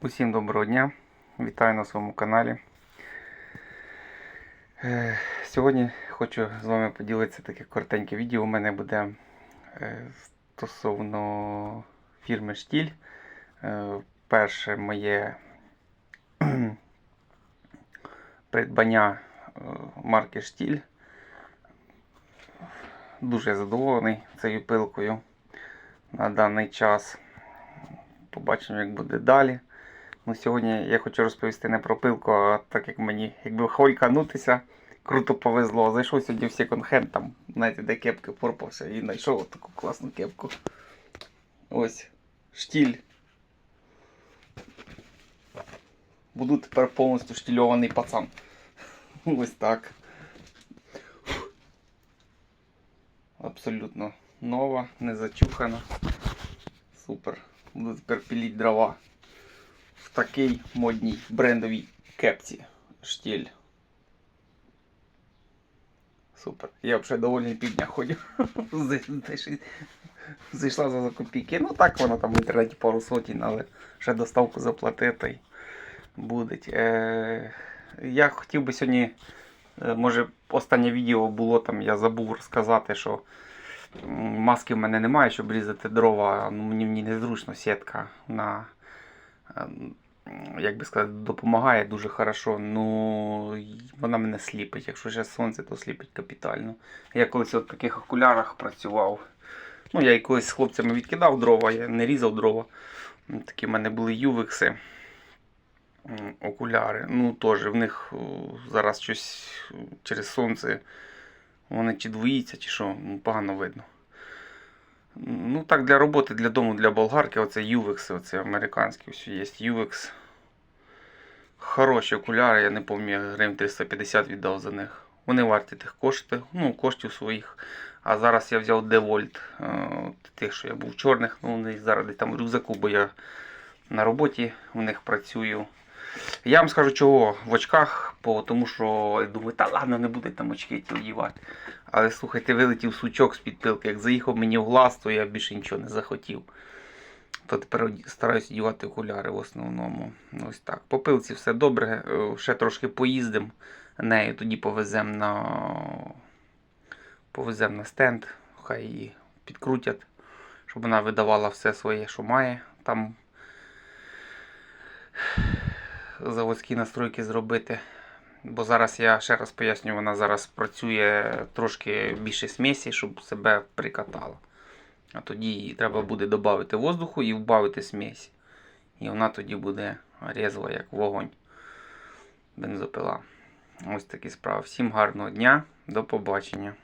Усім доброго дня! Вітаю на своєму каналі. Е, Сьогодні хочу з вами поділитися таке коротеньке відео. У мене буде е, стосовно фірми Штіль. Е, Перше моє придбання марки Штіль. Дуже задоволений цією пилкою на даний час. Побачимо, як буде далі. Ну, сьогодні я хочу розповісти не про пилку, а так як мені, якби хольканутися, круто повезло. Зайшов сьогодні в секонд-хенд, там, знаєте, де кепки порпався і знайшов таку класну кепку. Ось, штіль. Буду тепер повністю штільований пацан. Ось так. Абсолютно нова, не зачухана. Супер. Буду тепер піліть дрова такій модній брендовій кепці штіль. Супер. Я взагалі доволі півдня ходю. Зайшла за копійки. Ну так вона там в інтернеті пару сотень, але ще доставку заплатити буде. Е, я хотів би сьогодні, е, може, останнє відео було там, я забув розказати, що маски в мене немає, щоб різати дрова. Ну, мені, мені незручно сітка на ем, як би сказати, допомагає дуже хорошо. Ну вона мене сліпить. Якщо ще сонце, то сліпить капітально. Я колись в таких окулярах працював. Ну, я і колись з хлопцями відкидав дрова, я не різав дрова. Такі в мене були ювекси. Окуляри. Ну, теж в них зараз щось через сонце. Вони чи двоїться, чи що, ну, погано видно. Ну так, для роботи, для дому, для болгарки, оце UVEX, оце американські ось є UVEX. Хороші окуляри, я не пам'ятаю, гривень 350 віддав за них. Вони варті тих коштів, ну, коштів своїх. А зараз я взяв DeWalt, е, тих, що я був чорних, ну вони зараз там в рюкзаку, бо я на роботі в них працюю. Я вам скажу чого в очках, бо, тому що думаю, та ладно, не буде там очки ті одівати. Але слухайте, вилетів сучок з під пилки. Як заїхав мені в глаз, то я більше нічого не захотів. То тепер стараюсь одягати окуляри в основному. Ось так. По пилці все добре. Е, Ще трошки поїздимо нею, тоді повеземо на повеземо на стенд, хай її підкрутять, щоб вона видавала все своє, що має. Там заводські настройки зробити. Бо зараз я ще раз поясню, вона зараз працює трошки більше смісі, щоб себе прикатала. А тоді їй треба буде додати воздуху і вбавити смесь. І вона тоді буде різла, як вогонь. Бензопила. Ось такі справи. Всім гарного дня, до побачення.